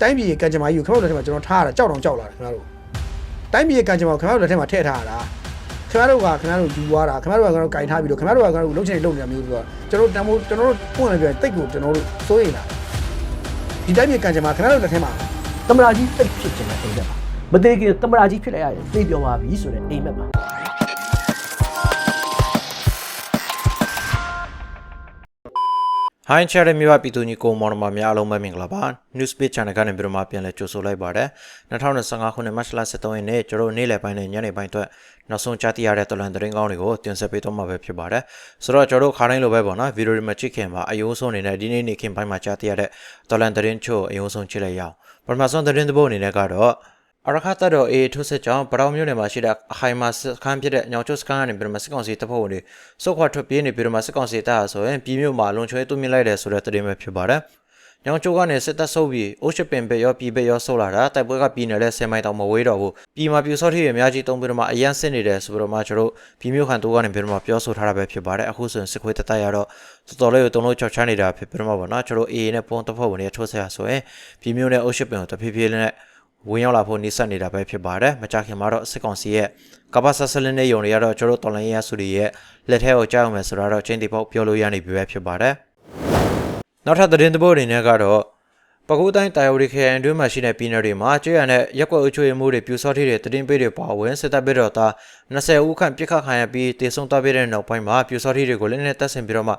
တိုင်းပြည်ရဲ့ကံကြမ္မာကြီးကိုခင်ဗျားတို့လက်ထက်မှာကျွန်တော်ထားရတာကြောက်တော့ကြောက်လာတယ်ခင်ဗျားတို့တိုင်းပြည်ရဲ့ကံကြမ္မာကိုခင်ဗျားတို့လက်ထက်မှာထည့်ထားရတာခင်ဗျားတို့ကခင်ဗျားတို့ယူသွားတာခင်ဗျားတို့ကကျွန်တော်ကင်ထားပြီးတော့ခင်ဗျားတို့ကကျွန်တော်တို့လုံချင်လုံနေတာမျိုးပြီးတော့ကျွန်တော်တို့တန်ဖိုးကျွန်တော်တို့ပုံနဲ့ပြောရင်တိတ်ကိုကျွန်တော်တို့စိုးရိမ်တာဒီတိုင်းပြည်ကံကြမ္မာခင်ဗျားတို့လက်ထက်မှာတမရာကြီးတိတ်ဖြစ်ခြင်းနဲ့အိမ်မက်ပါမသေးခင်တမရာကြီးဖြစ်လိုက်ရတယ်သိပြောပါပြီဆိုတဲ့အိမ်မက်ပါ ဟိုင်းချရတဲ့မြို့ပြည်သူညီကိုမော်နမများအားလုံးပဲမင်္ဂလာပါ News Page Channel ကနေပြီးတော့မှပြန်လည်ကြိုဆိုလိုက်ပါတယ်2025ခုနှစ်မတ်လ23ရက်နေ့ကျွန်တော်တို့နေ့လယ်ပိုင်းနဲ့ညနေပိုင်းအတွက်နောက်ဆုံးကြားသိရတဲ့တော်လန်သတင်းကောင်းတွေကိုတင်ဆက်ပေးတော့မှာပဲဖြစ်ပါတယ်ဆိုတော့ကျွန်တော်တို့ခါတိုင်းလိုပဲပေါ့နော်ဗီဒီယိုတွေမှာကြည့်ခင်မှာအယိုးဆုံးအနေနဲ့ဒီနေ့နေ့ခင်ပိုင်းမှာကြားသိရတဲ့တော်လန်သတင်းချို့အယိုးဆုံးကြည့်လိုက်ရအောင်ပထမဆုံးသတင်းတစ်ပုဒ်အနေနဲ့ကတော့ အရခတ်တော်အေထုစစ်ကြောင့်ပရောင်မြို့နယ်မှာရှိတဲ့အခိုင်မာစခန်းဖြစ်တဲ့ညောင်ကျွတ်စခန်းကနေပြီးတော့မှစစ်ကောင်စီတပ်ဖွဲ့ဝင်တွေစုခွာထွက်ပြေးနေပြီးတော့မှစစ်ကောင်စီတပ်အားဆိုရင်ပြည်မြို့မှာလုံခြုံရေးတုံ့ပြန်လိုက်တယ်ဆိုတဲ့သတင်းပဲဖြစ်ပါတယ်။ညောင်ကျိုးကနေစစ်တပ်ဆုပ်ပြီးအိုးရှစ်ပင်ပဲရောပြည်ပဲရောဆုပ်လာတာတိုက်ပွဲကပြည်နယ်နဲ့ဆယ်မိုင်တောင်မဝေးတော့ဘူးပြည်မှာပြူစောထိရအများကြီးတုံးပြီးတော့မှအရန်စစ်နေတယ်ဆိုပြီးတော့မှကျွန်တော်တို့ပြည်မြို့ခံတို့ကနေပြီးတော့မှပြောဆိုထားတာပဲဖြစ်ပါတယ်အခုဆိုရင်စစ်ခွေးတတိုက်ရတော့တော်တော်လေးကိုတုံးလို့ချောက်ချမ်းနေတာဖြစ်ပြီးတော့မှပေါ့နော်ကျွန်တော်တို့ AA နဲ့ပုံတပ်ဖွဲ့ဝင်တွေထိုးဆက်ရဆိုရင်ပြည်မြို့နဲ့အိုးရှစ်ပင်ကိုတဖြည်းဖြည်းနဲ့ ဝင်ရောက်လာဖို့နေဆက်နေတာပဲဖြစ်ပါတယ်။မကြခင်မှာတော့စစ်ကောင်စီရဲ့ကပ္ပဆဆလင်းတဲ့ယုံတွေကတော့ကျွန်တော်တို့တော်လိုင်းရစုတွေရဲ့လက်ထဲကိုကြောက်အောင်မယ်ဆိုတော့ချင်းတီပေါက်ပြောလို့ရနေပြီပဲဖြစ်ပါတယ်။နောက်ထပ်သတင်းသဘောအနေနဲ့ကတော့ပကူတိုင်းတာယော်ရီခရိုင်အတွင်းမှာရှိတဲ့ပြည်နယ်တွေမှာကျွရတဲ့ရက်ကွက်အုပ်ချုပ်ရေးမှုတွေပြူစောထိတဲ့သတင်းပေးတွေပါဝင်စစ်တပ်ပြည်တော်သား20ဦးခန့်ပြစ်ခတ်ခံရပြီးတေဆုံးသွားပြတဲ့နောက်ပိုင်းမှာပြူစောထိတွေကိုလည်းနဲ့တပ်ဆင်ပြီးတော့မှ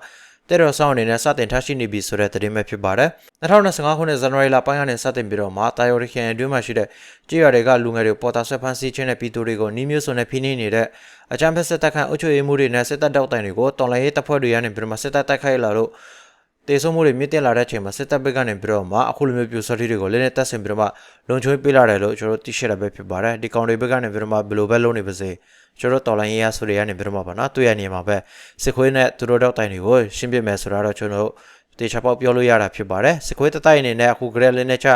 တဲ့တော်ဆောင်အနေနဲ့စတင်ထားရှိနေပြီဆိုတဲ့သတင်းပဲဖြစ်ပါတယ်။2025ခုနှစ်ဇန်နဝါရီလပိုင်းကနေစတင်ပြီးတော့မှတာယော်ရီခရိုင်အတွင်းမှာရှိတဲ့ကြေးရွာတွေကလူငယ်တွေပေါ်တာဆွဲဖမ်းဆီးခြင်းနဲ့ပြည်သူတွေကိုနှီးမျိုးစုံနဲ့ဖိနှိပ်နေတဲ့အကြမ်းဖက်စစ်တပ်ကအုပ်ချုပ်ရေးမှုတွေနဲ့စစ်တပ်တောက်တိုင်တွေကိုတော်လှန်ရေးတပ်ဖွဲ့တွေကနေပြီးတော့မှစစ်တပ်တိုက်ခိုက်လာလို့ တေဆုံးမှုတွေမြင့်တက်လာတဲ့အချိန်မှာစစ်တပ်ဘက်ကနေပြီးတော့မှအခုလိုမျိုးပြူစောတိတွေကိုလည်းနဲ့တပ်ဆင်ပြီးတော့မှလုံခြုံရေးပေးလာတယ်လို့ကျွန်တော်တို့သိရှိရပဲဖြစ်ပါတယ်ဒီကောင်တွေဘက်ကနေပြီးတော့မှဘယ်လိုပဲလုပ်နေပါစေကျွန်တော်တော်လိုင်းရေးရဆိုတွေကနေပြီးတော့မှပါနော်တွေ့ရနေမှာပဲစစ်ခွေးနဲ့သူတို့တောက်တိုင်တွေကိုရှင်းပြမယ်ဆိုတော့ကျွန်တော်တို့တေချာပေါက်ပြောလို့ရတာဖြစ်ပါတယ်စစ်ခွေးတတိုက်အနေနဲ့အခုဂရက်လေးနဲ့ချ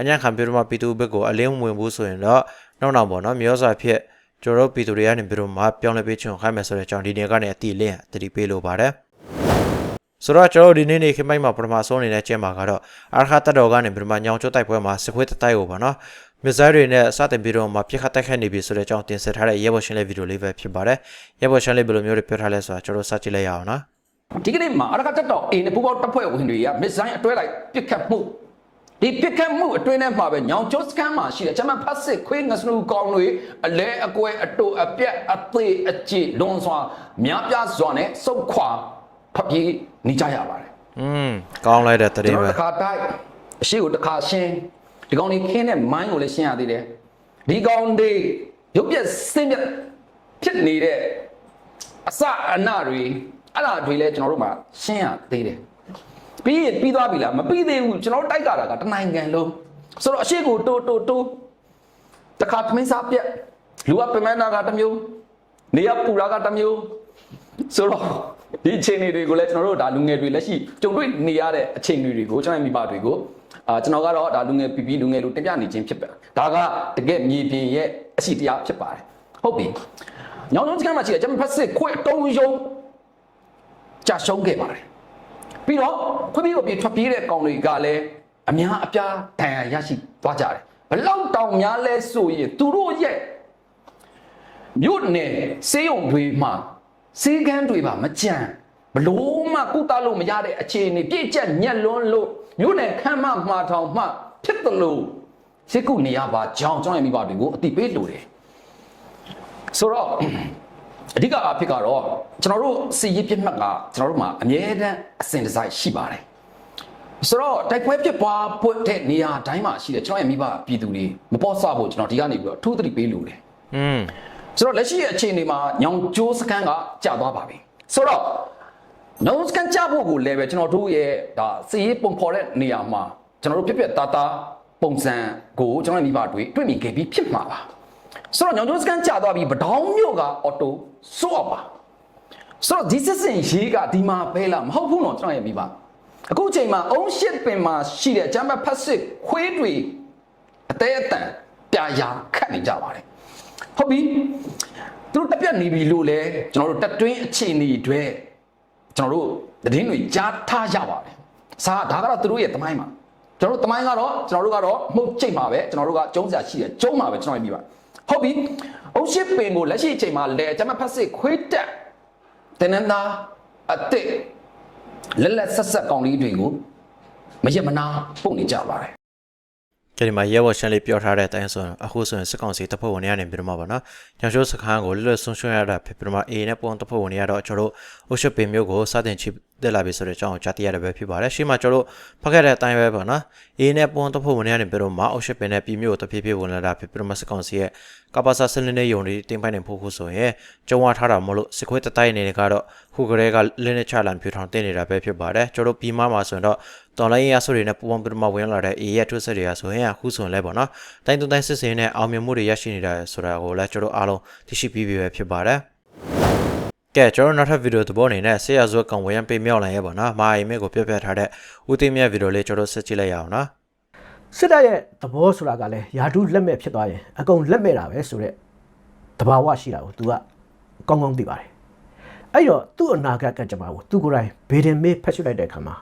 အညံ့ခံပြီးတော့မှပြည်သူဘက်ကိုအလင်းဝင်ဘူးဆိုရင်တော့နောက်နောက်ပေါ့နော်မျိုးစာဖြစ်ကျွန်တော်တို့ပြည်သူတွေကနေပြီးတော့မှပြောင်းလဲပေးချင်ခိုင်းမယ်ဆိုတဲ့အကြောင်းဒီနေ့ကနေအတိလင်းအတိပေးလို့ပါတယ် ဆိုတော့ကျွန်တော်တို့ဒီနေ့နေ့ခင်မိုက်မှာပထမဆုံးအနေနဲ့ကျင်းပါကတော့အာခါတက်တော်ကနေပြီးမှညောင်ကျွတ်တိုက်ပွဲမှာစစ်ခွေးတတိုက်ကိုပါနော်မစ်ဇိုင်းတွေနဲ့စတင်ပြီးတော့မှပြစ်ခတ်တိုက်ခိုက်နေပြီဆိုတဲ့အကြောင်းတင်ဆက်ထားတဲ့ရဲဘော်ရှင်းလေးဗီဒီယိုလေးပဲဖြစ်ပါတယ်ရဲဘော်ရှင်းလေးဘယ်လိုမျိုးတွေပြောထားလဲဆိုတာကျွန်တော်စကြည့်လိုက်ရအောင်နော်ဒီကနေ့မှာအရကတက်တော့အေနဲ့ပူပေါင်းတပ်ဖွဲ့ဝင်တွေကမစ်ဇိုင်းအတွဲလိုက်ပစ်ခတ်မှုဒီပစ်ခတ်မှုအတွင်းထဲမှာပဲညောင်ကျောစကန်မှာရှိတယ်ဂျမန်ဖတ်စစ်ခွေးငစနူကောင်းတွေအလဲအကွဲအတူအပြက်အသေးအကြည်လွန်စွာများပြားစွာနဲ့စုတ်ခွာ ဖပြေးနေကြရပါတယ်อืมကောင်းလိုက်တဲ့တကျွန်ရင်တော်ပဲတစ်ခါတိုက်အရှိကိုတစ်ခါရှင်းဒီကောင်တွေခင်းတဲ့မိုင်းကိုလည်းရှင်းရသေးတယ်ဒီကောင်တွေရုပ်ပြက်စင်းပြက်ဖြစ်နေတဲ့အစအနတွေအဲ့ဒါတွေလည်းကျွန်တော်တို့မှာရှင်းရသေးတယ်ပြီးရင်ပြီးသွားပြီလားမပြီးသေးဘူးကျွန်တော်တို့တိုက်ကြတာကတနိုင်ငံလုံးဆိုတော့အရှိကိုတိုးတိုးတိုးတစ်ခါသမင်းစားပြက်လူကပမန်းနာကတစ်မျိုးနေရပူရာကတစ်မျိုးဆိုတော့ ဒီအခြေအနေတွေကိုလည်းကျွန်တော်တို့ဒါလူငယ်တွေလက်ရှိကြုံတွေ့နေရတဲ့အခြေအနေတွေကိုကျွန်တော်မိဘတွေကိုအာကျွန်တော်ကတော့ဒါလူငယ်ပြပြလူငယ်လူတင်ပြနေခြင်းဖြစ်ပါတယ်ဒါကတကယ်မြေပြင်ရဲ့အရှိတရားဖြစ်ပါတယ်ဟုတ်ပြီညောင်လုံးစကန်မှာရှိတဲ့ကျွန်တော်ဖက်စစ်ခွေတုံးယုံကြာရှုံးခဲ့ပါတယ်ပြီးတော့ခွေးပြီးကိုပြေထွက်ပြေးတဲ့ကောင်တွေကလည်းအများအပြားတန်ရာရရှိသွားကြတယ်ဘလောက်တောင်များလဲဆိုရင်သူတို့ရဲ့မြို့နယ်စေးရုံတွေမှာ စေးကန်းတွေပါမကြံဘလို့မှကုသလို့မရတဲ့အခြေအနေပြည့်ကျက်ညက်လွန်းလို့မြို့နယ်ခမ်းမမှာထောင်မှဖြစ်တယ်လို့စစ်ကုနေရပါကြောင်းကျွန်တော်ရဲ့မိဘတွေကိုအတိပေးလို့တယ်ဆိုတော့အဓိကအဖြစ်ကတော့ကျွန်တော်တို့စီရေးပြစ်မှတ်ကကျွန်တော်တို့မှာအမြဲတမ်းအစဉ်တစိုက်ရှိပါတယ်ဆိုတော့တိုက်ပွဲဖြစ်ပွားဖို့တဲ့နေရာတိုင်းမှာရှိတယ်ကျွန်တော်ရဲ့မိဘပြည်သူတွေမပေါ်ဆဖို့ကျွန်တော်ဒီကနေပြီးတော့အထူးသတိပေးလို့တယ်อืม ဆိုတော့လက်ရှိရဲ့အခြေအနေမှာညောင်ကျိုးစကန်ကကြာသွားပါပြီဆိုတော့ညောင်စကန်ကြာဖို့ကိုလည်းပဲကျွန်တော်တို့ရဲ့ဒါစီရေးပုံဖော်တဲ့နေရာမှာကျွန်တော်တို့ပြက်ပြက်သားသားပုံစံကိုကျွန်တော်တို့မိဘတွေတွေ့မြင်ခဲ့ပြီးဖြစ်မှာပါဆိုတော့ညောင်ကျိုးစကန်ကြာသွားပြီးဗဒေါင်းမြို့ကအော်တိုစိုးအောင်ပါဆိုတော့ဒီစစ်စင်ရေးကဒီမှာပဲလားမဟုတ်ဘူးနော်ကျွန်တော်ရဲ့မိဘအခုချိန်မှာအုံးရှစ်ပင်မှာရှိတဲ့ဂျမ်ဘတ်ဖက်စစ်ခွေးတွေအသေးအတန်ပြာရာခတ်နေကြပါတယ် ဟုတ်ပြီသူတို့တက်ပြတ်နေပြီလို့လဲကျွန်တော်တို့တက်တွင်းအခြေအနေတွေကျွန်တော်တို့သတင်းတွေကြားထားရပါတယ်စာဒါကတော့သူတို့ရဲ့တမိုင်းမှာကျွန်တော်တို့တမိုင်းကတော့ကျွန်တော်တို့ကတော့မှုတ်ချိန်မှာပဲကျွန်တော်တို့ကကျုံးစရာရှိတယ်ကျုံးမှာပဲကျွန်တော်ပြပါဟုတ်ပြီအုတ်ရှိပင်ကိုလက်ရှိအချိန်မှာလဲကျမဖက်စစ်ခွေးတက်တင်းနန်းသားအစ်စ်လက်လက်ဆက်ဆက်ကောင်လေးတွေကိုမရက်မနာပုံနေကြပါတယ် ကြဒီမှာရဲဘော်ရှန်လေးပြောထားတဲ့အတိုင်းဆိုရင်အခုဆိုရင်စစ်ကောင်စီတပ်ဖွဲ့ဝင်တွေကနေပြီးတော့မှာပါနော်။ကျောင်းကျိုးစခန်းကိုလွတ်လွတ်ဆုံးရှုံးရတာဖြစ်ပြီးတော့မှ A နဲ့ပုံတပ်ဖွဲ့ဝင်တွေကတော့ကျွန်တော်တို့အိုရှစ်ပင်မျိုးကိုစတင်ချိတက်လာပြီဆိုတဲ့အကြောင်းကိုကြားသိရတဲ့ပဲဖြစ်ပါတယ်။ရှေ့မှာကျွန်တော်တို့ဖတ်ခဲ့တဲ့အတိုင်းပဲပေါ့နော်။ A နဲ့ပုံတပ်ဖွဲ့ဝင်တွေကနေပြီးတော့မှအိုရှစ်ပင်နဲ့ပြည်မျိုးကိုတဖြည်းဖြည်းဝင်လာတာဖြစ်ပြီးတော့မှစစ်ကောင်စီရဲ့ကပ္ပစာစလင်းတဲ့ယုံတွေတင်ပိုင်နေဖို့ခုဆိုရင်ကျုံဝထားတာမလို့စစ်ခွေးတတိုင်းနေကတော့ခုကလေးကလင်းနဲ့ချလန်ဖြူထောင်တင်နေတာပဲဖြစ်ပါတယ်။ကျွန်တော်တို့ပြည်မမှာဆိုရင်တော့ တော်လိုင်းရဆိုတွေနဲ့ပူပေါင်းပြီးတော့မှဝင်လာတဲ့ A ရဲ့ထွတ်ဆက်တွေကဆိုရင်အခုဆိုရင်လည်းပေါ့နော်။တိုင်းသူတိုင်းစစ်စင်နဲ့အောင်မြင်မှုတွေရရှိနေတာဆိုတာကိုလည်းကျွန်တော်အားလုံးသိရှိပြီးပြီပဲဖြစ်ပါတယ်။ကဲကျွန်တော်နောက်ထပ်ဗီဒီယိုသဘောအနေနဲ့ဆေးရဇွတ်ကောင်ဝရန်ပေးမြောက်လာရဲ့ပေါ့နော်။မာအိမ်မဲကိုပြပြထားတဲ့ဦးသိမ်းမြတ်ဗီဒီယိုလေးကျွန်တော်ဆက်ကြည့်လိုက်ရအောင်နော်။စစ်တပ်ရဲ့သဘောဆိုတာကလည်းယာတုလက်မဲ့ဖြစ်သွားရင်အကုန်လက်မဲ့တာပဲဆိုတော့တဘာဝရှိတာကို तू ကကောင်းကောင်းသိပါတယ်အဲ့တော့သူ့အနာဂတ်ကကြမ္မာကိုသူကိုယ်တိုင်ဗေဒင်မေးဖက်ချွတ်လိုက်တဲ့အခါမှာ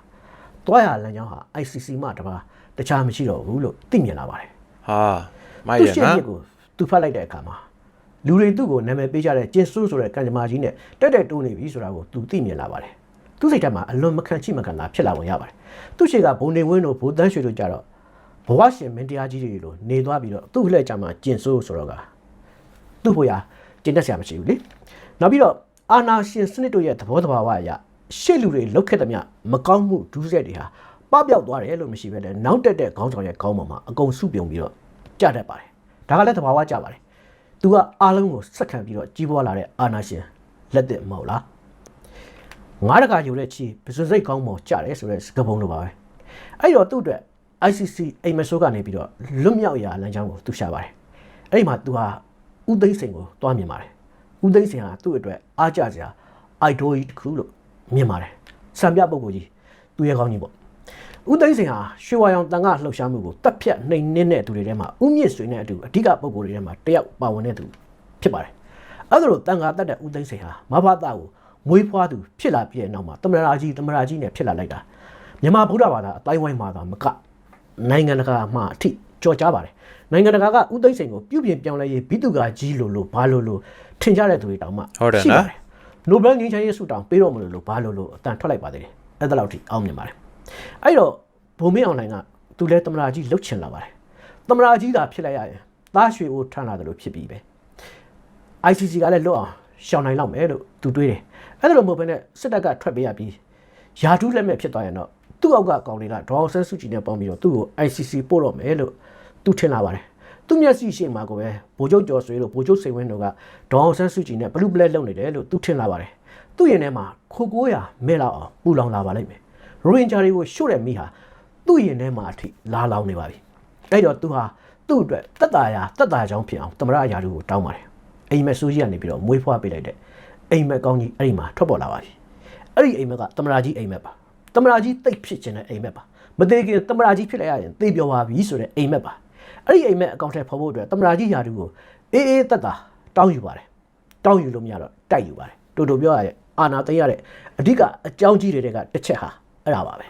တွားရလမ်းကြောင်းဟာ ICC မှတပါတခြားမရှိတော့ဘူးလို့သိမြင်လာပါတယ်ဟာမိုက်သူရရှင်းနော်ရကိုသူဖတ်လိုက်တဲ့အခါမှာလူတွေသူ့ကိုနာမည်ပေးကြတဲ့ကျင်းဆိုးဆိုတဲ့ကံကြမ္မာကြီးနဲ့တက်တက်တိုးနေပြီဆိုတာကိုသူသိမြင်လာပါတယ်သူစိတ်ထဲမှာအလွန်မခံချိမခံတာဖြစ်လာဝင်ရပါတယ်သူရှိကဘုံနေဝင်းတို့ဘိုးတန်းရွှေတို့ကြတော့ဘဝရှင်မင်းတရားကြီးတွေလိုနေသွားပြီးတော့သူ့လှည့်ကြမှာကျင်းဆိုးဆိုတော့ကသူ့ဘိုးရကျင်းတတ်ဆရာမရှိဘူးလေနောက်ပြီးတော့အာနာရှင်စနစ်တို့ရဲ့သဘောတဘာဝအရ ရှေ့လူတွေလောက်ခဲ့တဲ့မြမကောင်းမှုဒုစရိုက်တွေဟာပပျောက်သွားတယ်လို့မရှိပဲလေနောက်တက်တဲ့ခေါင်းဆောင်ရဲ့ခေါင်းပေါ်မှာအကုန်စုပြုံပြီးတော့ကြတတ်ပါတယ်ဒါကလည်းသဘာဝကြပါတယ်သူကအားလုံးကိုစက်ခံပြီးတော့ကြီးပွားလာတဲ့အာနာရှင်လက်သက်မဟုတ်လားငါးတကာယူတဲ့ချီပစွစိတ်ကောင်းပေါ်ကြတယ်ဆိုတဲ့စကားပုံလိုပါပဲအဲ့တော့သူ့အတွက် ICC အိမ်မဆိုးကနေပြီးတော့လွတ်မြောက်ရာလမ်းကြောင်းကိုသူရှာပါတယ်အဲ့ဒီမှာသူဟာဥသိမ်းစိန်ကိုတွားမြင်ပါတယ်ဥသိမ်းစိန်ဟာသူ့အတွက်အားကြစရာ idol ကြီးတစ်ခုလို့ မြင်ပါတယ်စံပြပုဂ္ဂိုလ်ကြီးသူရဲ့ကောင်းကြီးပေါ့ဦးသိန်းစင်ဟာရွှေဝါရောင်တန်ခါလှုပ်ရှားမှုကိုတက်ဖြတ်နှိမ်နှင်းတဲ့သူတွေထဲမှာဦးမြင့်ဆွေနဲ့အတူအဓိကပုဂ္ဂိုလ်တွေထဲမှာတယောက်ပါဝင်တဲ့သူဖြစ်ပါတယ်အဲ့ဒါလိုတန်ခါတက်တဲ့ဦးသိန်းစင်ဟာမဘာသာကိုမွေးဖွားသူဖြစ်လာပြီးတဲ့နောက်မှာတမရာကြီးတမရာကြီးနဲ့ဖြစ်လာလိုက်တာမြန်မာဗုဒ္ဓဘာသာအတိုင်းဝိုင်းမှာသာမကနိုင်ငံတကာမှာအထိကြော်ကြားပါတယ်နိုင်ငံတကာကဦးသိန်းစိန်ကိုပြုပြင်ပြောင်းလဲရေးဘိတုကာကြီးလိုလိုဘာလိုလိုထင်ကြတဲ့သူတွေတောင်မှဟုတ်တယ်ရှိနော်ပါတယ် နိုဘယ်ငြိမ်းချမ်းရေးဆုတောင်းပေးတော့မလို့လို့ဘာလို့လို့အတန်ထွက်လိုက်ပါသေးတယ်အဲ့ဒါလောက်ထိအောင်မြင်ပါတယ်အဲ့တော့ဘုံမင်းအွန်လိုင်းကသူလဲတမရာကြီးလှုပ်ချင်လာပါတယ်တမရာကြီးသာဖြစ်လိုက်ရရင်သားရွှေအိုးထမ်းလာတယ်လို့ဖြစ်ပြီးပဲ ICC ကလည်းလွတ်အောင်ရှောင်နိုင်လောက်မယ်လို့သူတွေးတယ်အဲ့ဒါလိုမဟုတ်ဘဲနဲ့စစ်တပ်ကထွက်ပေးရပြီးယာတူးလက်မဲ့ဖြစ်သွားရင်တော့သူ့အောက်ကကောင်တွေကဒေါအောင်ဆန်းစုကြည်နဲ့ပေါင်းပြီးတော့သူ့ကို ICC ပို့တော့မယ်လို့သူထင်လာပါတယ် သူမျက်စိရှိမှာကိုပဲဗိုလ်ချုပ်ကျော်ဆွေတို့ဗိုလ်ချုပ်စိန်ဝင်းတို့ကဒေါအောင်ဆန်းစုကြည်နဲ့ဘလူးဘလက်လုပ်နေတယ်လို့သူထင်လာပါတယ်သူ့ရင်ထဲမှာခိုကိုးရမဲ့လောက်အောင်ပူလောင်လာပါလိမ့်မယ်ရိုဟင်ဂျာတွေကိုရှို့တဲ့မိဟာသူ့ရင်ထဲမှာအထိလာလောင်နေပါပြီအဲ့တော့သူဟာသူ့အတွက်တက်တာရာတက်တာကြောင်းဖြစ်အောင်တမရအရာတွေကိုတောင်းပါတယ်အိမ်မက်ဆိုးကြီးကနေပြီးတော့မွေးဖွားပေးလိုက်တဲ့အိမ်မက်ကောင်းကြီးအဲ့ဒီမှာထွက်ပေါ်လာပါပြီအဲ့ဒီအိမ်မက်ကတမရာကြီးအိမ်မက်ပါတမရာကြီးတိတ်ဖြစ်ခြင်းတဲ့အိမ်မက်ပါမသေးခင်တမရာကြီးဖြစ်လိုက်ရရင်သေပြောပါပြီဆိုတဲ့အိမ်မက်ပါ အဲ့ဒီအိမ်မက်အကောင့်ထဲဖော်ဖို့အတွက်တမရာကြီးယာတူကိုအေးအေးတက်တာတောင်းယူပါတယ်တောင်းယူလို့မရတော့တိုက်ယူပါတယ်တူတူပြောရရင်အာနာသိမ်းရတဲ့အဓိကအကြောင်းကြီးတွေကတစ်ချက်ဟာအဲ့ဒါပါပဲ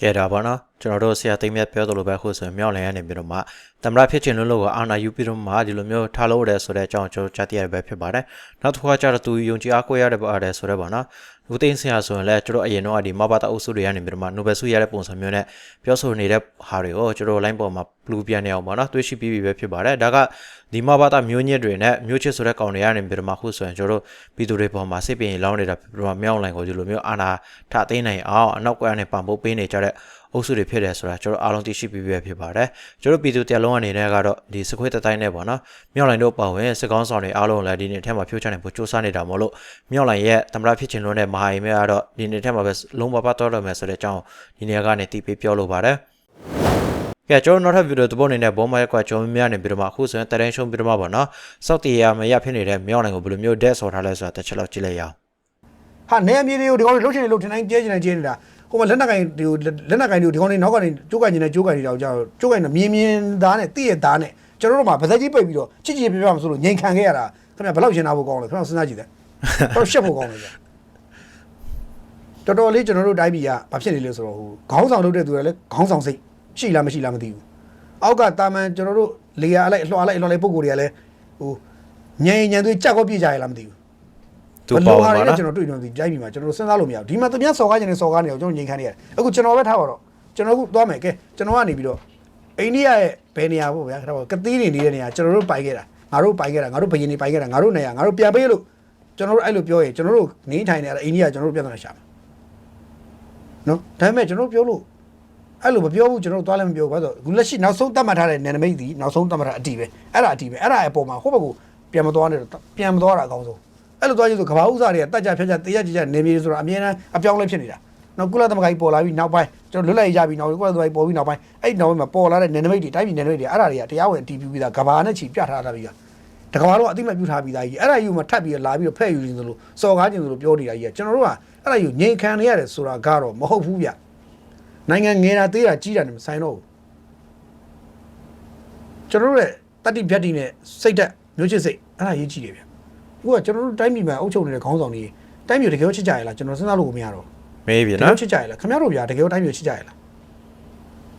ကဲဒါပါနော်ကျွန်တော်တို့ဆရာသိမ်းမြတ်ပြောသလိုပဲခုဆိုရင်မြောက်လည်ရနေပြီးတော့မှတမရဖြစ်ခြင်းလို့လို့ကအာနာယူပြီးတော့မှဒီလိုမျိုးထားလို့ရတယ်ဆိုတဲ့အကြောင်းကျွန်တော်ကြားသိရပဲဖြစ်ပါတယ်နောက်တစ်ခုကကျတော့သူယုံကြည်အားကိုးရတယ်ပါတယ်ဆိုတော့ဗောနော်လူသိန်းဆရာဆိုရင်လည်းကျွန်တော်အရင်တော့ဒီမဘာတာအုပ်စုတွေရနေပြီးတော့မှနိုဘယ်ဆုရတဲ့ပုံစံမျိုးနဲ့ပြောဆိုနေတဲ့ဟာတွေကိုကျွန်တော် line ပေါ်မှာဘလူးပြန်နေအောင်ဗောနော်တွေးရှိပြီးပြီပဲဖြစ်ပါတယ်ဒါကဒီမဘာတာမျိုးညစ်တွေနဲ့မျိုးချစ်ဆိုတဲ့ကောင်တွေရနေပြီးတော့မှခုဆိုရင်ကျွန်တော်ပြည်သူတွေပေါ်မှာစိတ်ပင်လောင်းနေတာပြီးတော့မြောက်လိုင်ကိုဒီလိုမျိုးအာနာထသိမ်းနိုင်အောင်အနောက်ကွယ်ကနေပံပိုးပေးနေကြတဲ့ အုပ်စုတွေဖြစ်တယ်ဆိုတာကျွန်တော်အားလုံးသိရှိပြီးပြီဖြစ်ပါတယ်ကျွန်တော်ပြည်သူတရားလုံးအနေနဲ့ကတော့ဒီစခွေးတတိုင်းနဲ့ပေါ့နော်မြောက်လိုင်တို့ပါဝင်စစ်ကောင်းဆောင်တွေအားလုံးလည်းဒီနေ့ထဲမှာဖြိုးချနိုင်ဖို့စူးစမ်းနေတာမို့လို့မြောက်လိုင်ရဲ့တမရဖြစ်ခြင်းလို့နဲ့မဟာအိမ်မဲကတော့ဒီနေ့ထဲမှာပဲလုံးဝပတ်တော့တော့မယ်ဆိုတဲ့အကြောင်းဒီနေ့ကနေတီးပေးပြောလိုပါတယ်ကဲကျွန်တော်နောက်ထပ်ဗီဒီယိုတစ်ပုတ်အနေနဲ့ဘောမရက်ကွာကျွန်တော်များနေပြီးတော့မှအခုဆိုရင်တရင်ရှုံးပြီးတော့မှပေါ့နော်စောက်တီရမရဖြစ်နေတဲ့မြောက်လိုင်ကိုဘယ်လိုမျိုးဒက်ဆော်ထားလဲဆိုတာတစ်ချက်လောက်ကြည့်လိုက်ရအောင်ဟာနေအမြေတွေကိုဒီကောင်တွေလှုပ်ချင်နေလှုပ်ထင်တိုင်းကျဲချင်တိုင်းကျဲနေတာ ဟိုမှာလက်နက်ကင်ဒီလက်နက်ကင်တွေကိုဒီကောင်တွေနောက်ကနေကျိုးကန်နေတဲ့ကျိုးကန်တွေတောင်ကြောက်ကျိုးကန်နေမြင်းမြင်းသားနဲ့တိရဲ့သားနဲ့ကျွန်တော်တို့မှာဗဇက်ကြီးပိတ်ပြီးတော့ချစ်ချစ်ပြပြမဆိုလို့ငိန်ခံခဲ့ရတာခင်ဗျဘယ်လောက်ရှင်းတာဖို့ကောင်းလဲခင်ဗျစဉ်းစားကြည့်တယ်ဘယ်လောက်ရှက်ဖို့ကောင်းလဲဗျတော်တော်လေးကျွန်တော်တို့တိုင်းပြည်ကဘာဖြစ်နေလဲဆိုတော့ဟိုခေါင်းဆောင်လုပ်တဲ့သူတွေကလည်းခေါင်းဆောင်စိတ်ရှိလားမရှိလားမသိဘူးအောက်ကတာမန်ကျွန်တော်တို့လေယာအလိုက်အလှော်လိုက်အလှော်လိုက်ပုံကိုယ်တွေကလည်းဟိုညင်ညင်သွေးကြက်ကောပြစ်ကြရလားမသိဘူး သူပေါ့ပါဘယ်လိုဟာတွေလဲနော်ကျွန်တော်တွေ့နေတယ်တိုင်းပြည်မှာကျွန်တော်တို့စဉ်းစားလို့မရဘူးဒီမှာသူများစော်ကားနေတယ်စော်ကားနေအောင်ကျွန်တော်ငြိမ်ခံနေရတယ်အခုကျွန်တော်ပဲထားပါတော့ကျွန်တော်အခုသွားမယ်ကဲကျွန်တော်ကနေပြီးတော့အိန္ဒိယရဲ့ဘယ်နေရာပေါ့ဗျာခဏပေါ့ကတိနေနေတဲ့နေရာကျွန်တော်တို့ပိုင်ခဲ့တာငါတို့ပိုင်ခဲ့တာငါတို့ဘယင်းနေပိုင်ခဲ့တာငါတို့နေရာငါတို့ပြန်ပေးလို့ကျွန်တော်တို့အဲ့လိုပြောရင်ကျွန်တော်တို့နေထိုင်နေရအိန္ဒိယကျွန်တော်တို့ပြန်သွားရှာမှာနော်ဒါပေမဲ့ကျွန်တော်ပြောလို့အဲ့လိုမပြောဘူးကျွန်တော်တို့သွားလည်းမပြောဘူးဘာလို့အခုလက်ရှိနောက်ဆုံးတတ်မှတ်ထားတဲ့နယ်နိမိတ်ဒီနောက်ဆုံးတတ်မှတ်ထားအတီးပဲအဲ့ဒါအတီးပဲအဲ့ဒါအပေါ်မှာဟိုဘက်ကပြန်မသွားနဲ့ပြန်မသွားတာအကောင်းဆုံး အဲ့လိုသွားချင်းဆိုကဘာဥစားတွေကတက်ကြဖြတ်ကြတရားကြကြနေပြည်ဆိုတာအမြဲတမ်းအပြောင်းလဲဖြစ်နေတာနောက်ကုလသမဂ္ဂကြီးပေါ်လာပြီးနောက်ပိုင်းကျွန်တော်လွတ်လပ်ရေးရပြီးနောက်ကုလသမဂ္ဂကြီးပေါ်ပြီးနောက်ပိုင်းအဲ့ဒီနောက်ပိုင်းမှာပေါ်လာတဲ့နယ်နိမိတ်တွေတိုင်းပြည်နယ်နိမိတ်တွေအဲ့ဒါတွေကတရားဝင်အတည်ပြုပြီးသားကဘာနဲ့ချီပြထားတာပြီးကတကဘာလုံးအတိမတ်ပြုထားပြီးသားကြီးအဲ့ဒါယူမှာထပ်ပြီးလာပြီးတော့ဖဲ့ယူနေသလိုစော်ကားခြင်းသလိုပြောနေတာကြီးကကျွန်တော်တို့ကအဲ့ဒါယူငြိမ်ခံနေရတယ်ဆိုတာကတော့မဟုတ်ဘူးဗျနိုင်ငံငယ်တာသေးတာကြီးတာနဲ့မဆိုင်တော့ဘူးကျွန်တော်တို့ရဲ့တတိပြတ်တိနဲ့စိတ်သက်မျိုးချစ်စိတ်အဲ့ဒါရေးကြည့်တယ်ဗျ အခုကကျွန်တော်တို့တိုင်းပြည်မှာအုပ်ချုပ်နေတဲ့ခေါင်းဆောင်တွေတိုင်းပြည်ကိုတကယ်ချစ်ကြရလားကျွန်တော်စဉ်းစားလို့မရတော့မေးပြီတကယ်နော်ချစ်ကြရလားခင်ဗျားတို့ဗျာတကယ်တိုင်းပြည်ကိုချစ်ကြရလား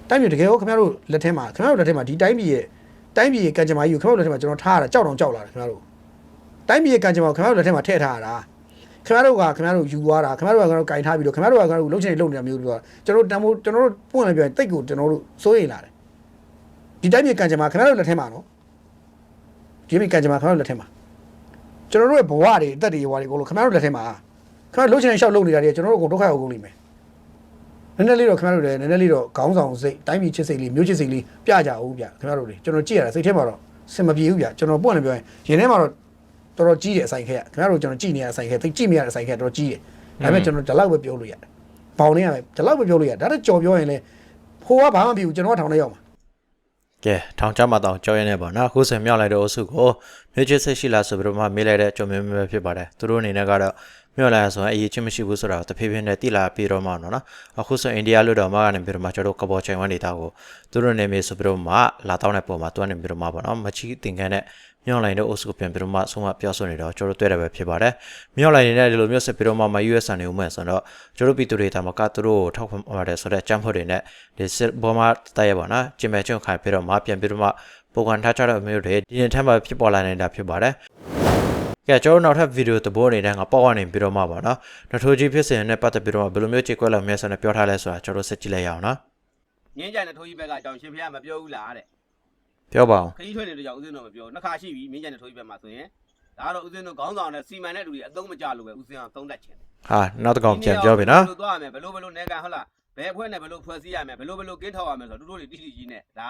တိုင်းပြည်တကယ်ရောခင်ဗျားတို့လက်ထဲမှာခင်ဗျားတို့လက်ထဲမှာဒီတိုင်းပြည်ရဲ့တိုင်းပြည်ရဲ့ကံကြမ္မာကြီးကိုခင်ဗျားတို့လက်ထဲမှာကျွန်တော်ထားရတာကြောက်တော့ကြောက်လာတယ်ခင်ဗျားတို့တိုင်းပြည်ရဲ့ကံကြမ္မာကိုခင်ဗျားတို့လက်ထဲမှာထည့်ထားရတာခင်ဗျားတို့ကခင်ဗျားတို့ယူသွားတာခင်ဗျားတို့ကကျွန်တော်ကင်ထားပြီးတော့ခင်ဗျားတို့ကကျွန်တော်လှုပ်ချင်လှုပ်နေတာမျိုးတို့ကကျွန်တော်တန်ဖိုးကျွန်တော်တို့ပွင့်လည်းပြောရင်တိတ်ကိုကျွန်တော်တို့စိုးရိမ်လာတယ်ဒီတိုင်းပြည်ကံကြမ္မာခင်ဗျားတို့လက်ထဲမှာနော်ဒီပြည်ကံကြမ္မာခင်ဗျားတို့လက်ထဲမှာ ကျွန်တော်တို့ရဲ့ဘဝတွေအသက်တွေဘဝတွေအကုန်လုံးခင်ဗျားတို့လက်ထဲမှာခင်ဗျားလှုပ်ချင်တဲ့ရှောက်လုပ်နေတာတွေကျွန်တော်တို့အကုန်ဒုက္ခရောက်ကုန်လိမ့်မယ်နည်းနည်းလေးတော့ခင်ဗျားတို့လည်းနည်းနည်းလေးတော့ခေါင်းဆောင်စိတ်တိုင်းပြည်ချစ်စိတ်လေးမျိုးချစ်စိတ်လေးပြကြအောင်ဗျခင်ဗျားတို့လေကျွန်တော်ကြည့်ရတာစိတ်ထဲမှာတော့စင်မပြေဘူးဗျကျွန်တော်ပွင့်လည်းပြောရင်ရင်ထဲမှာတော့တော်တော်ကြီးတယ်အဆိုင်ခဲခင်ဗျားတို့ကျွန်တော်ကြည့်နေရတဲ့အဆိုင်ခဲသိကြည့်မရတဲ့အဆိုင်ခဲတော်တော်ကြီးတယ်ဒါပေမဲ့ကျွန်တော်ဒီလောက်ပဲပြောလို့ရတယ်ပေါင်နေရမယ်ဒီလောက်ပဲပြောလို့ရတယ်ဒါတော့ကြော်ပြောရင်လည်းဟိုကဘာမှမဖြစ်ဘူးကျွန်တော်ကထောင်ထဲရောက်မှာ ကဲထောင်ချမှာတောင်ကြောက်ရနေပါနော်အခုဆိုမြောက်လိုက်တဲ့အုပ်စုကိုမျိုးချစ်ဆက်ရှိလားဆိုပြီးတော့မှမေးလိုက်တဲ့အကြုံမျိုးမျိုးပဲဖြစ်ပါတယ်သူတို့အနေနဲ့ကတော့မြောက်လိုက်ရဆိုရင်အရေးချင်းမရှိဘူးဆိုတော့တဖြည်းဖြည်းနဲ့တိလာပြီးတော့မှနော်နော်အခုဆိုအိန္ဒိယလို့တော့မှကနေပြီးတော့မှကျွန်တော်ကဘောချိုင်ဝမ်နေတာကိုသူတို့နေမေဆိုပြီးတော့မှလာတောင်းတဲ့ပုံမှာသူကနေပြီးတော့မှပေါ့နော်မချီတင်ကန်တဲ့ မြောက်လိုက်တဲ့အုပ်စုကိုပြန်ပြီးတော့မှဆုံးမပြောဆိုနေတော့ကျွန်တော်တွေ့တယ်ပဲဖြစ်ပါတယ်မြောက်လိုက်နေတဲ့ဒီလိုမျိုးဆက်ပြီးတော့မှမ US နေဦးမယ်ဆိုတော့ကျွန်တော်ပြည်သူတွေတာမကသူတို့ကိုထောက်ခံပါတယ်ဆိုတော့အကြမ်းဖက်တွေနဲ့ဒီစစ်ဘောမှာတိုက်ရပါနော်ကျင်မဲ့ချုံခိုင်ပြီးတော့မှပြန်ပြီးတော့မှပုံကန်ထားကြတဲ့မျိုးတွေဒီနေ့ထမ်းမှာဖြစ်ပေါ်လာနေတာဖြစ်ပါတယ်ကဲကျွန်တော်နောက်ထပ်ဗီဒီယိုတဘောနေတဲ့ငါပေါ့ကနေပြီးတော့မှပါနော်နထိုးကြီးဖြစ်စဉ်နဲ့ပတ်သက်ပြီးတော့ဘယ်လိုမျိုးကြေကွက်လောက်မြဲဆိုနေပြောထားလဲဆိုတာကျွန်တော်စစ်ကြည့်လိုက်ရအောင်နော်ငင်းကြတဲ့ထိုးကြီးဘက်ကအကြောင်းရှင်ဖေကမပြောဘူးလားတဲ့ ပြောပါအောင်ခကြီးထွက်နေတဲ့ကြောင့်ဦးစင်းတို့မပြောနှစ်ခါရှိပြီငင်းကြတဲ့ထိုးကြီးဘက်မှာဆိုရင်ဒါကတော့ဦးစင်းတို့ခေါင်းဆောင်နဲ့စီမံတဲ့လူတွေအသုံးမကျလို့ပဲဦးစင်းအောင်သုံးတတ်ချင်တယ်ဟာနောက်တစ်ကောင်ပြန်ပြောပြီနော်ဘယ်လိုသွားရမလဲဘယ်လိုဘယ်လိုနေကန်ဟုတ်လားဘယ်အဖွဲ့နဲ့ဘယ်လိုဖွဲ့စည်းရမလဲဘယ်လိုဘယ်လိုကင်းထောက်ရမလဲဆိုတော့တို့တို့တွေတိတိကြီးနဲ့ဒါ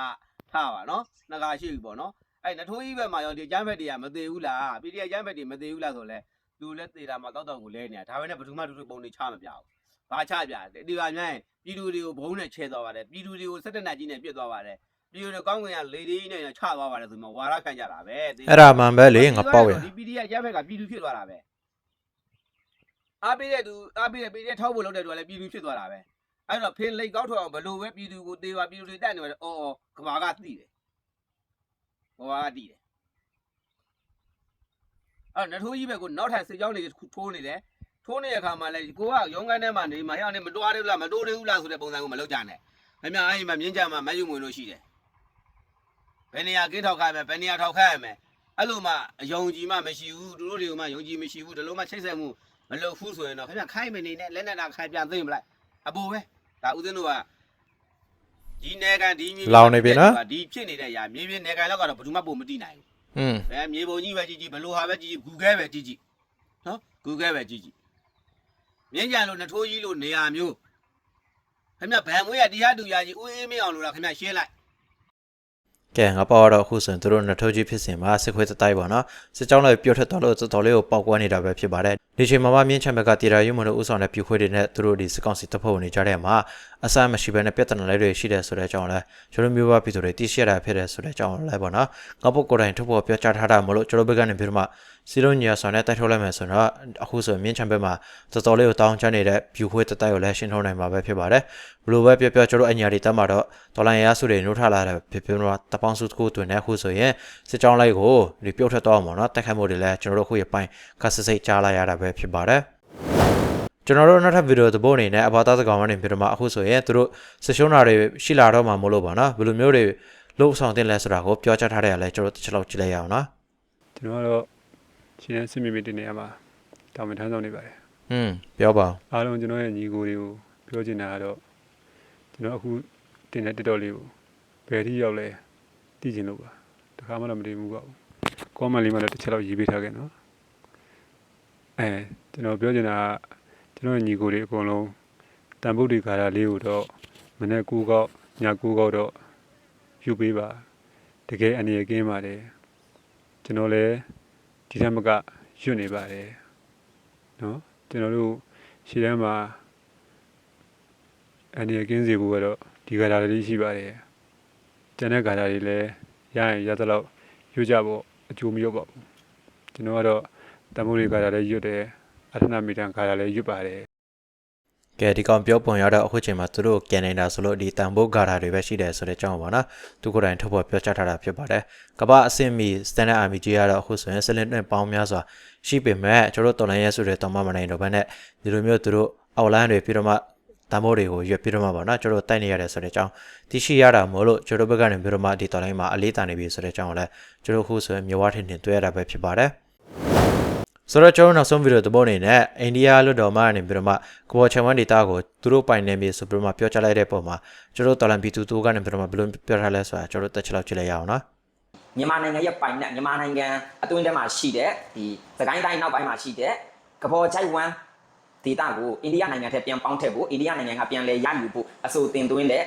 ထားပါနော်နှစ်ခါရှိပြီပေါ့နော်အဲ့နထိုးကြီးဘက်မှာရောဒီကျမ်းဘက်တွေကမသေးဘူးလား PDF ကျမ်းဘက်တွေမသေးဘူးလားဆိုလဲသူလည်းသေးတာမှတောက်တောက်ကိုလဲနေတာဒါပဲနဲ့ဘယ်သူမှတို့တို့ပုံတွေချမပြဘူးဘာချပြတယ်ဒီပါများရင်ပြည်သူတွေကိုဘုံနဲ့ချဲသွားပါတယ်ပြည်သူတွေကိုစက်တက်နတ်ကြီးနဲ့ပြစ်သွားပါတယ် ပြည်သူတွေကောင်းကင်ကလေဒီနဲ့ချသွားပါတယ်ဆိုမှဝါရခံကြတာပဲအဲ့ဒါမှန်ပဲလေငါပေါ့ရဒီ PDF ရဘက်ကပြည်သူဖြစ်သွားတာပဲအားပေးတဲ့သူအားပေးတဲ့ PDF ထောက်ဖို့လုပ်တဲ့သူကလည်းပြည်သူဖြစ်သွားတာပဲအဲ့တော့ဖင်လိတ်ကောက်ထောက်အောင်ဘလို့ပဲပြည်သူကိုတေးပါပြည်သူတွေတက်နေတယ်အော်အော်ကဘာကတိတယ်ကဘာကတိတယ်အဲ့နထိုးကြီးဘက်ကိုနောက်ထပ်စစ်ကြောင်းတွေထိုးနေတယ်ထိုးနေတဲ့အခါမှာလည်းကိုကရုံးကန်းထဲမှာနေမှာဟဲ့အောင်နေမတွားသေးဘူးလားမတိုးသေးဘူးလားဆိုတဲ့ပုံစံကိုမလုပ်ကြနဲ့ခင်ဗျာအဲ့ဒီမှာမြင်းကြမှာမယူမွေလို့ရှိတယ် ဘယ်နေရာကင်းထောက်ခိုင်းမယ်ဘယ်နေရာထောက်ခိုင်းရမယ်အဲ့လိုမှအယုံကြည်မှမရှိဘူးသူတို့တွေကမှယုံကြည်မရှိဘူးဒီလိုမှချိတ်ဆက်မှုမလုပ်ဘူးဆိုရင်တော့ခင်ဗျခိုင်းမနေနဲ့လက်နဲ့တာခိုင်းပြန်သိမ့်မလိုက်အပူပဲဒါဦးဇင်းတို့ကဒီနေကန်ဒီမြေဒီဖြစ်နေတဲ့အရာမြေပြင်နေကန်လောက်ကတော့ဘယ်သူမှပုံမတိနိုင်ဘူးอืมဘယ်မြေပုံကြီးပဲကြည့်ကြည့်ဘယ်လိုဟာပဲကြည့်ကြည့် Google ပဲကြည့်ကြည့်နော် Google ပဲကြည့်ကြည့်မြင်းကြံလို့နှထိုးကြီးလို့နေရာမျိုးခင်ဗျဗန်မွေးရတရားတူရကြီးဦးအေးမင်းအောင်လို့လားခင်ဗျရှင်းလိုက် ကဲငါပေါ့တော့အခုဆိုရင်တို့နထိုးကြီးဖြစ်စဉ်မှာစစ်ခွေးတတိုက်ပါနော်စစ်ကြောင်းလိုက်ပြုတ်ထွက်သွားလို့တော်တော်လေးကိုပေါက်ကွဲနေတာပဲဖြစ်ပါတယ်ဒီချိန်မှာမှမြင်းချမ်းဘက်ကတီရာယူမလို့ဥဆောင်တဲ့ပြူခွေးတွေနဲ့သူတို့ဒီစစ်ကောင်စီတပ်ဖွဲ့ဝင်တွေကြားထဲမှာအဆမ်းမရှိဘဲနဲ့ပြဿနာလေးတွေရှိတယ်ဆိုတဲ့အကြောင်းလဲကျွန်တော်မျိုးပါပြည်သူတွေသိရှိရတာဖြစ်တယ်ဆိုတဲ့အကြောင်းလဲပေါ့နော်ငါပုတ်ကိုယ်တိုင်ထုတ်ဖို့ပြောကြားထားတာမလို့ကျွန်တော်ဘက်ကနေပြီးတော့မှစီလုံးညီယာဆောင်နဲ့တိုက်ထုတ်လိုက်မယ်ဆိုတော့အခုဆိုမြင်းချမ်းဘက်မှာတော်တော်လေးကိုတောင်းချနေတဲ့ပြူခွေးတတိုက်ကိုလည်းရှင်းထုတ်နိုင်မှာပဲဖြစ်ပါတယ်ဘလို့ပဲပြောပြောကျွန်တော်အညာတွေတက်မှာတော့တော်လိုင်းရဆုတွေနှုတ်ထလာတဲ့ဖြစ်ဖြစ်တော့တပေါင်းစုတစ်ခုတွင်နေအခုဆိုရင်စစ်ကြောင်းလိုက်ကိုဒီပြုတ်ထွက်တော့မှာနော်တိုက်ခိုက်မှုတွေလည်းကျွန်တော်တို့ခုရပိုင်းကဆစိတ်ကြားလိုက်ရတာပဲဖြစ်ပါတယ်ကျွန်တော်တို့နောက်ထပ်ဗီဒီယိုသဘောအနေနဲ့အဘာသာစကားကနေပြီးတော့မှအခုဆိုရင်သူတို့ဆရှုံးတာတွေရှိလာတော့မှမလို့ပါနော်ဘယ်လိုမျိုးတွေလှုပ်ဆောင်တင်လဲဆိုတာကိုပြောချထားတဲ့ရလဲကျွန်တော်တို့တစ်ချက်လောက်ကြည့်လိုက်ရအောင်နော်ကျွန်တော်ကတော့ရှင်းရစစ်မြေမြေတင်နေရမှာတောင်းပန်ထမ်းဆောင်နေပါတယ်ဟွန်းပြောပါဦးအားလုံးကျွန်တော်ရဲ့ညီကိုတွေကိုပြောချင်တာကတော့ကျွန်တော်အခုတင်တဲ့တက်တော်လေးကိုဘယ်ထိရောက်လဲသိချင်လို့ပါတခါမှတော့မတင်ဘူးပေါ့ကောမန်လေးမှလည်းတစ်ချက်လောက်ရေးပေးထားခဲ့နော် အဲကျွန်တော်ပြောချင်တာကကျွန်တော်ရဲ့ညီကိုတွေအကုန်လုံးတန်ဖို့ဒီကာရာလေးကိုတော့မနေ့ကူကောက်ညကူကောက်တော့ယူပေးပါတကယ်အနေရကင်းပါတယ်ကျွန်တော်လည်းဒီထက်မကရွတ်နေပါတယ်နော်ကျွန်တော်တို့ရှေ့တန်းမှာအနေရကင်းစီဖို့ကတော့ဒီကာရာလေးရှိပါတယ်ကျန်တဲ့ကာရာတွေလည်းရရင်ရသလောက်ရွတ်ကြဖို့အကျိုးမရွတ်ပါဘူးကျွန်တော်ကတော့ တမိုးတွေကာရာလည်းရွတ်တယ်အထနာမီတန်ကာရာလည်းရွတ်ပါတယ်ကဲဒီကောင်ပြောပုံရတော့အခုချိန်မှာသူတို့ကန်နေတာဆိုလို့ဒီတန်ဖိုးဂါတာတွေပဲရှိတယ်ဆိုတဲ့အကြောင်းပါနော်သူကိုယ်တိုင်ထုတ်ဖော်ပြောကြားထားတာဖြစ်ပါတယ်ကမ္ဘာအဆင့်မီ standard army ကြီးကတော့အခုဆိုရင်စလင်နဲ့ပေါင်းများစွာရှိပေမဲ့ကျွန်တော်တို့တော်လိုင်းရဲဆိုတဲ့တော်မမနိုင်တော့ဘဲနဲ့ဒီလိုမျိုးသူတို့အောက်လိုင်းတွေပြီးတော့မှတန်ဖိုးတွေကိုရွက်ပြီးတော့မှပါနော်ကျွန်တော်တို့တိုက်နေရတယ်ဆိုတဲ့အကြောင်းသိရှိရတာမို့လို့ကျွန်တော်ဘက်ကနေပြီးတော့မှဒီတော်လိုင်းမှာအလေးတန်နေပြီဆိုတဲ့အကြောင်းကိုလည်းကျွန်တော်အခုဆိုရင်မြေဝါထင်ထင်တွေ့ရတာပဲဖြစ်ပါတယ် ဆိုတော့ကျွန်တော်နောက်ဆုံးဗီဒီယိုသဘောအနေနဲ့အိန္ဒိယလွတ်တော်မှနေပြီးတော့မှကဘောချန်ဝမ်ဒေတာကိုသူတို့ပိုင်နေပြီဆိုပြီးတော့မှပြောချလိုက်တဲ့ပုံမှာကျွန်တော်တော်လန်ပီတူတူကနေပြီးတော့မှဘယ်လိုပြောထားလဲဆိုတာကျွန်တော်တက်ချက်လောက်ကြည့်လိုက်ရအောင်နော်မြန်မာနိုင်ငံရဲ့ပိုင်နဲ့မြန်မာနိုင်ငံအတွင်းထဲမှာရှိတဲ့ဒီသခိုင်းတိုင်းနောက်ပိုင်းမှာရှိတဲ့ကဘောချိုက်ဝမ်ဒေတာကိုအိန္ဒိယနိုင်ငံထက်ပြန်ပေါင်းထည့်ဖို့အိန္ဒိယနိုင်ငံကပြန်လဲရယူဖို့အဆိုတင်သွင်းတဲ့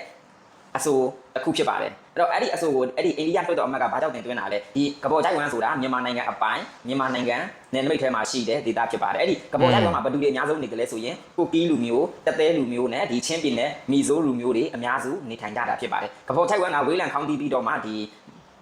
အဆိုတစ်ခုဖြစ်ပါတယ်အဲ့ တော့အဲ့ဒီအဆိုကိုအဲ့ဒီအိန္ဒိယလွှတ်တော်အမတ်ကဘာကြောင့်တင်သွင်းတာလဲဒီကဘောချိုက်ဝမ်ဆိုတာမြန်မာနိုင်ငံအပိုင်မြန်မာနိုင်ငံနယ်နိမိတ်ထဲမှာရှိတဲ့ဒေတာဖြစ်ပါတယ်အဲ့ဒီကဘောချိုက်ဝမ်မှာဘယ်သူတွေအများဆုံးနေကြလဲဆိုရင်ကိုကီးလူမျိုးတသဲလူမျိုးနဲ့ဒီချင်းပြည်နယ်မီဇိုးလူမျိုးတွေအများစုနေထိုင်ကြတာဖြစ်ပါတယ်ကဘောချိုက်ဝမ်ကဝေးလံခေါင်းတီးပြီးတော့မှဒီ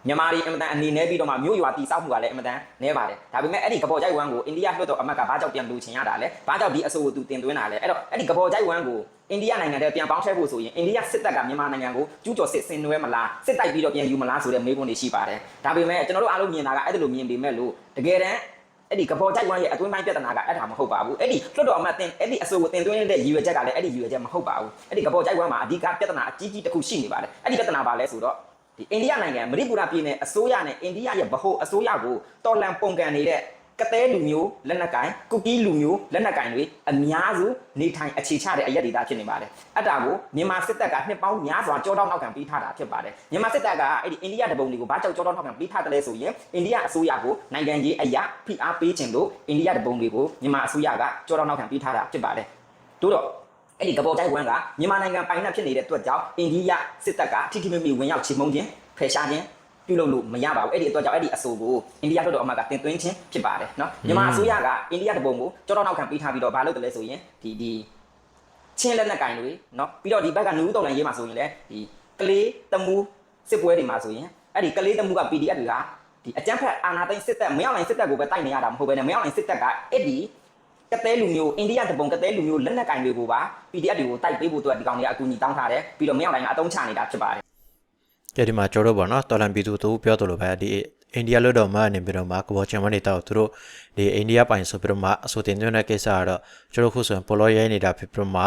မြန်မာပြည်အင်မတန်အနေနဲ့ပြီးတော့မှမြို့ရွာတည်ဆောက်မှုကလည်းအင်မတန်နည်းပါတယ်ဒါပေမဲ့အဲ့ဒီကဘော်ကြိုက်ဝမ်ကိုအိန္ဒိယလွှတ်တော်အမတ်ကဘာကြောင့်ပြန်လူချင်ရတာလဲဘာကြောင့်ဒီအဆိုကိုသူတင်သွင်းတာလဲအဲ့တော့အဲ့ဒီကဘော်ကြိုက်ဝမ်ကိုအိန္ဒိယနိုင်ငံထဲပြန်ပေါင်းထည့်ဖို့ဆိုရင်အိန္ဒိယစစ်တပ်ကမြန်မာနိုင်ငံကိုကျူးကျော်စစ်ဆင်နွှဲမလားစစ်တိုက်ပြီးတော့ပြန်ယူမလားဆိုတဲ့မေးခွန်းတွေရှိပါတယ်ဒါပေမဲ့ကျွန်တော်တို့အားလုံးမြင်တာကအဲ့ဒါလိုမြင်ပေမဲ့လို့တကယ်တမ်းအဲ့ဒီကဘော်ကြိုက်ဝမ်ရဲ့အတွင်းပိုင်းပြဿနာကအဲ့ဒါမဟုတ်ပါဘူးအဲ့ဒီလွှတ်တော်အမတ်တင်အဲ့ဒီအဆိုကိုတင်သွင်းတဲ့ရည်ရွယ်ချက်ကလည်းအဲ့ဒီရည်ရွယ်ချက်မဟုတ်ပါဘူးအဲ့ဒီကဘော်ကြိုက်ဝမ်မှာအဓိကပြဿနာအကြီးကြီးတစ်ခုရှိနေပါတယ်အဲ့ဒီပြဿနာပါလဲဆိုတော့ ဒီအိန္ဒိယနိုင်ငံမဏိပူရပြည်နယ်အစိုးရနဲ့အိန္ဒိယရဲ့ဗဟိုအစိုးရကိုတော်လန်ပုံကန်နေတဲ့ကသဲလူမျိုးလက်နက်ကင်ကုကီးလူမျိုးလက်နက်ကင်တွေအများစုနေထိုင်အခြေချတဲ့အရက်ဒေတာဖြစ်နေပါတယ်။အဲ့ဒါကိုမြန်မာစစ်တပ်ကနှစ်ပေါင်းများစွာကြောတောက်နောက်ခံပေးထားတာဖြစ်ပါတယ်။မြန်မာစစ်တပ်ကအဲ့ဒီအိန္ဒိယတပုံတွေကိုဘာကြောက်ကြောတောက်နောက်ခံပေးထားတယ်လဲဆိုရင်အိန္ဒိယအစိုးရကိုနိုင်ငံရေးအရာဖိအားပေးခြင်းလို့အိန္ဒိယတပုံတွေကိုမြန်မာအစိုးရကကြောတောက်နောက်ခံပေးထားတာဖြစ်ပါတယ်။တို့တော့ အဲ့ဒီကဘော်တိုက်ဝမ်ကမြန်မာနိုင်ငံပိုင်နှက်ဖြစ်နေတဲ့အတွက်ကြောင့်အိန္ဒိယစစ်တပ်ကထိထိမိမိဝင်ရောက်ချေမှုန်းခြင်းဖယ်ရှားခြင်းပြုလုပ်လို့မရပါဘူးအဲ့ဒီအတွက်ကြောင့်အဲ့ဒီအဆိုကိုအိန္ဒိယလွှတ်တော်အမတ်ကတင်သွင်းခြင်းဖြစ်ပါတယ်နော်မြန်မာအစိုးရကအိန္ဒိယတပုံကိုကြောတော့နောက်ခံပေးထားပြီးတော့ဘာလုပ်တယ်လဲဆိုရင်ဒီဒီချင်းလက်နက်ကင်တွေနော်ပြီးတော့ဒီဘက်ကနူးတော်လန်ရေးမှာဆိုရင်လည်းဒီကလေးတမူးစစ်ပွဲတွေမှာဆိုရင်အဲ့ဒီကလေးတမူးက PDF တွေကဒီအကြမ်းဖက်အာဏာသိမ်းစစ်တပ်မရောက်နိုင်စစ်တပ်ကိုပဲတိုက်နေရတာမဟုတ်ဘဲနဲ့မရောက်နိုင်စစ်တပ်ကအဲ့ဒီ ကသဲလူမျိုးအိန္ဒိယတပုံကသဲလူမျိုးလက်နက်ကင်တွေကိုပါ PDF တွေကိုတိုက်ပေးဖို့အတွက်ဒီကောင်တွေကအကူအညီတောင်းထားတယ်ပြီးတော့မရောက်တိုင်းကအတုံးချနေတာဖြစ်ပါတယ်ကဲဒီမှာကျွန်တော်တို့ပေါ့နော်တော်လန်ပီတူတူပြောသလိုပဲဒီအိန္ဒိယလွတ်တော်မှနေပြီးတော့မှကဘောချန်ဝမ်နေတာကိုသူတို့ဒီအိန္ဒိယပိုင်ဆိုပြီးတော့မှအဆိုတင်သွင်းတဲ့ကိစ္စကတော့ကျွန်တော်ခုဆိုရင်ပေါ်လောရဲနေတာဖြစ်ပြီးတော့မှ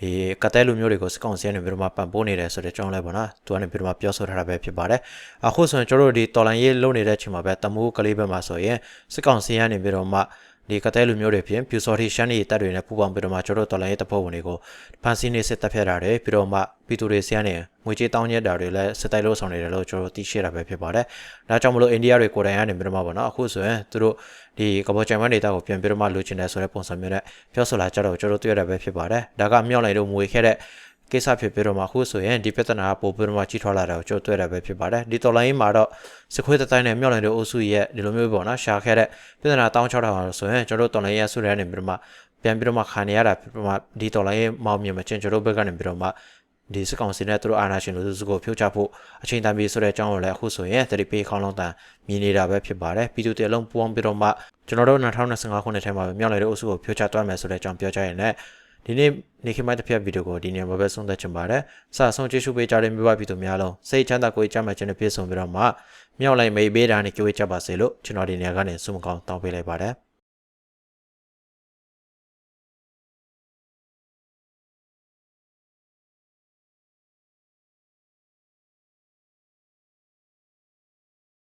ဒီကတဲလူမျိုးတွေကိုစကောင်ဆဲနေပြီးတော့မှပံပိုးနေတယ်ဆိုတဲ့အကြောင်းလဲပေါ့နော်သူကနေပြီးတော့မှပြောဆိုထားတာပဲဖြစ်ပါတယ်အခုဆိုရင်ကျွန်တော်တို့ဒီတော်လန်ရေးလုပ်နေတဲ့အချိန်မှာပဲတမိုးကလေးဘက်မှာဆိုရင်စကောင်ဆဲရနေပြီးတော့မှ ဒီကတဲလူမျိုးတွေဖြင့်ပြူစော်တီရှမ်းနေတပ်တွေနဲ့ပူပေါင်းပြီးတော့မှကျွန်တော်တို့တော်လိုင်းရေးတပ်ဖွဲ့ဝင်တွေကိုဖန်ဆီးနေစစ်တပ်ဖြတ်တာတွေပြီးတော့မှပြည်သူတွေဆန်းနေငွေကြေးတောင်းကျက်တာတွေလည်းစစ်တိုက်လို့ဆောင်နေတယ်လို့ကျွန်တော်တို့သိရှိရတာပဲဖြစ်ပါတယ်။ဒါကြောင့်မလို့အိန္ဒိယတွေကိုယ်တိုင်ကနေပြီးတော့မှပေါ့နော်အခုဆိုရင်သူတို့ဒီကဘောချန်မန်ဒေတာကိုပြန်ပြီးတော့မှလိုချင်တယ်ဆိုတဲ့ပုံစံမျိုးနဲ့ပြောဆိုလာကြတော့ကျွန်တော်တို့တွေ့ရတာပဲဖြစ်ပါတယ်။ဒါကမြောက်လိုက်လို့ငွေခဲ့တဲ့ ကိစ္စဖြစ်ပြီးတော့မှအခုဆိုရင်ဒီပြဿနာကပိုပြီးတော့မှကြီးထွားလာတာကိုကျွန်တော်တွေ့ရတာပဲဖြစ်ပါတယ်ဒီတော်လိုင်းမှာတော့စခွေးတတိုင်းနဲ့မြောက်လိုက်တဲ့အုပ်စုရဲ့ဒီလိုမျိုးပေါ့နော်ရှာခဲ့တဲ့ပြဿနာတောင်းချောက်တာဆိုရင်ကျွန်တော်တို့တော်လိုင်းရဲ့ဆုရဲနေပြီးတော့မှပြန်ပြီးတော့မှခံရတာဖြစ်ပြီးတော့မှဒီတော်လိုင်းရဲ့မောင်မြင်မချင်းကျွန်တော်တို့ဘက်ကနေပြီးတော့မှဒီစကောင်စီနဲ့သူတို့အာဏာရှင်တို့စုကိုဖြုတ်ချဖို့အချိန်တန်ပြီဆိုတဲ့အကြောင်းကိုလည်းအခုဆိုရင်သတိပေးခေါင်းလုံးတန်မြင်နေတာပဲဖြစ်ပါတယ်ပြည်သူတွေအလုံးပူအောင်ပြီးတော့မှကျွန်တော်တို့2025ခုနှစ်ထဲမှာပဲမြောက်လိုက်တဲ့အုပ်စုကိုဖြုတ်ချသွားမယ်ဆိုတဲ့အကြောင်းပြောကြရင်လည်း ဒီနေ့နေခိမိုက်တစ်ဖက်ဗီဒီယိုကိုဒီနေ့မှာပဲဆုံးသက်ချင်ပါတယ်။စဆုံးကြည့်ရှုပေးကြတဲ့မိဘပြည်သူများလုံးစိတ်ချမ်းသာကိုယ်ကြမ်းမှခြင်းနဲ့ပြည့်စုံပြီးတော့မှမြောက်လိုက်မိတ်ပေးတာနဲ့ကြိုးကြပါစေလို့ကျွန်တော်ဒီနေရာကနေဆုမကောင်းတောင်းပေးလိုက်ပါတယ်။